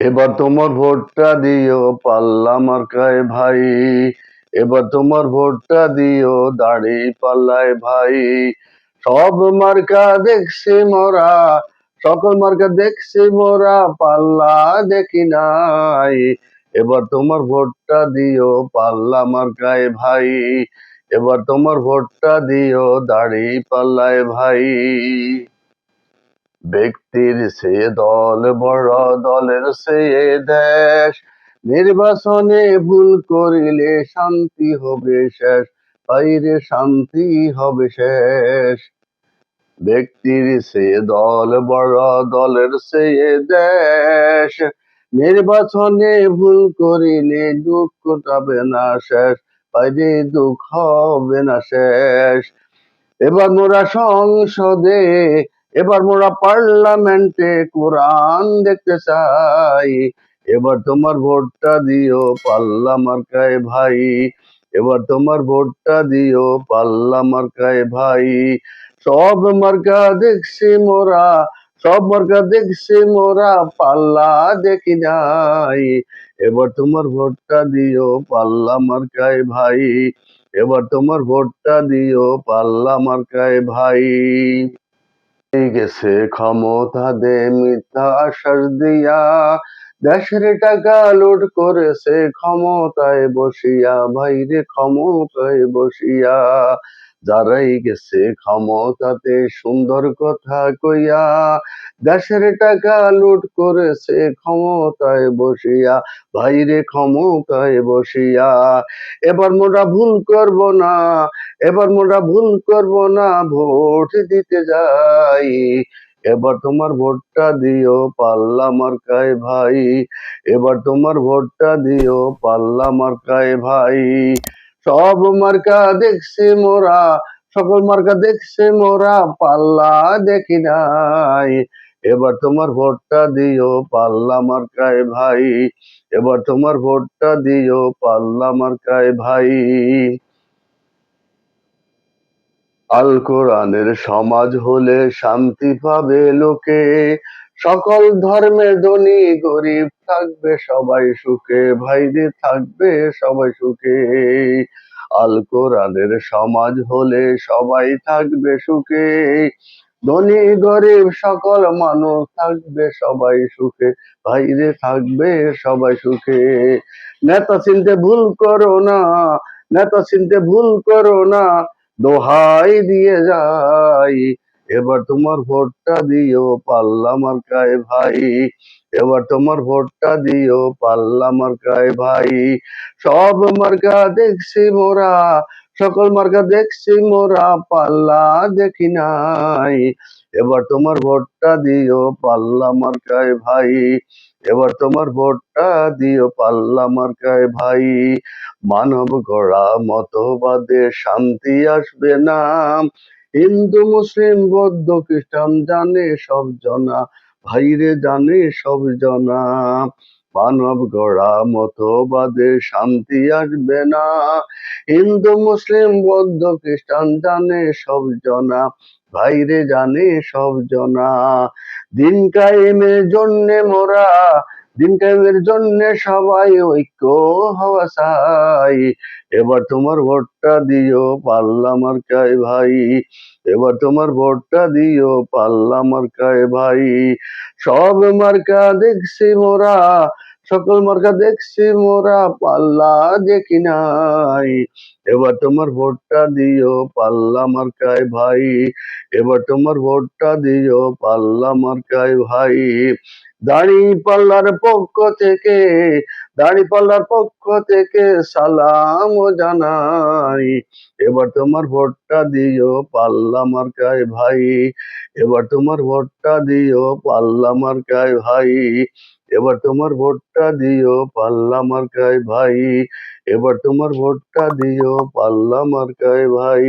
এবার তোমার ভোটটা দিও পাল্লা মার্কায় ভাই। এবার তোমার ভোটটা দিও দাড়ি পাল্লায় ভাই। সব মার্কা দেখছি মোরা, সকল মার্কা দেখছি মোরা, পাল্লা দেখি নাই। এবার তোমার ভোটটা দিও পাল্লা মার্কায় ভাই। এবার তোমার ভোটটা দিও দাড়ি পাল্লায় ভাই। ব্যক্তির সে দল, বড় দলের সে দেশ। নির্বাচনে ভুল করিলে শান্তি হবে শেষ, বাইরে শান্তি হবে শেষ। ব্যক্তির সে দল, বড় দলের সে দেশ। নির্বাচনে ভুল করিলে দুঃখ যাবে না শেষ, বাইরে দুঃখ হবে না শেষ। এবার মোরা সংসদে এবার মোরা পার্লামেন্টে কোরআন দেখতে চাই। এবার তোমার ভোটটা দিও পাল্লা মার্কায় ভাই। এবার তোমার ভোটটা দিও পাল্লা মার্কায় ভাই। সব মার্কা দেখছি মোরা, সব মার্কা দেখছি মোরা, পাল্লা দেখি নাই। এবার তোমার ভোটটা দিও পাল্লা মার্কায় ভাই। এবার তোমার ভোটটা দিও পাল্লা মার্কায় ভাই। গেছে ক্ষমতা দে মিথ্যা আশ্বাস দিয়া। দেশের টাকা লুট করেছে ক্ষমতায় বসিয়া, ভাইরে ক্ষমতায় বসিয়া। যারাই গেছে ক্ষমতাতে সুন্দর কথা কইয়া, দেশের টাকা লুট করেছে ক্ষমতায় বসিয়া, ভাইরে ক্ষমতায় বসিয়া। এবার মোরা ভুল করব না, এবার মোরা ভুল করব না, ভোট দিতে যাই। এবার তোমার ভোটটা দিও পাল্লা মার্কায় ভাই, এবার তোমার ভোটটা দিও পাল্লা মার্কায় ভাই। সব মার্কা দেখছি মোরা, সকল মার্কা দেখছে মোরা, পাল্লা দেখি নাই। এবার তোমার ভোটটা দিও, পাল্লা মার্কায় ভাই। এবার তোমার ভোটটা দিও, পাল্লা মার্কায় ভাই। আল কোরআনের সমাজ হলে শান্তি পাবে লোকে সকল ধর্মের ধনী গরিব থাকবে, সবাই সুখে, ভাইরে থাকবে, সবাই সুখে। আল কোরআনের সমাজ হলে সবাই থাকবে সুখে। ধনী, গরিব সকল মানুষ থাকবে, সবাই সুখে, ভাইরে থাকবে, সবাই সুখে। নেতা চিনতে ভুল করো না, নেতা চিনতে ভুল করো না, দোহাই দিয়ে যাই। এবার তোমার ভোটটা দিও পাল্লা মার্কায় ভাই। এবার তোমার ভোটটা দিও পাল্লা মার্কায় ভাই। সব মার্কা দেখছি মোরা, সকল মার্কা দেখছি মোরা, পাল্লা দেখি নাই। এবার তোমার ভোটটা দিও পাল্লা মার্কায় ভাই। এবার তোমার ভোটটা দিও পাল্লা মার্কায় ভাই। মানব গড়া মতবাদে শান্তি আসবে না। হিন্দু, মুসলিম, বৌদ্ধ, খ্রিস্টান জানে সব জনা, ভাইরে জানে সব জনা। মানব গড়া মতবাদে শান্তি আসবে না। হিন্দু, মুসলিম, বৌদ্ধ, খ্রিস্টান জানে সব জনা, ভাইরে জানে সব জনা। দিন কায়েমের জন্যে মোরা দিন কায়েমের জন্য সবাই ঐক্য হওয়া চাই। এবার তোমার ভোটটা দিও পাল্লাম আর কায় ভাই। এবার তোমার ভোটটা দিও পাল্লাম আর কায় ভাই। সব মার্কা দেখছি মোরা সকল মার্কা দেখছি, মোরা পাল্লা দেখি নাই। এবার তোমার ভোটটা দিও পাল্লা মার্কায় ভাই। এবার তোমার ভোটটা দিও পাল্লা মার্কায় ভাই। দাড়ি পাল্লার পক্ষ থেকে, দাড়ি পাল্লার পক্ষ থেকে সালাম জানাই। এবার তোমার ভোটটা দিও পাল্লা মার্কায় ভাই। এবার তোমার ভোটটা দিও পাল্লা মার্কায় ভাই। এবার তোমার ভোটটা দিও পাল্লা মার্কায় ভাই। এবার তোমার ভোটটা দিও পাল্লা মার্কায় ভাই।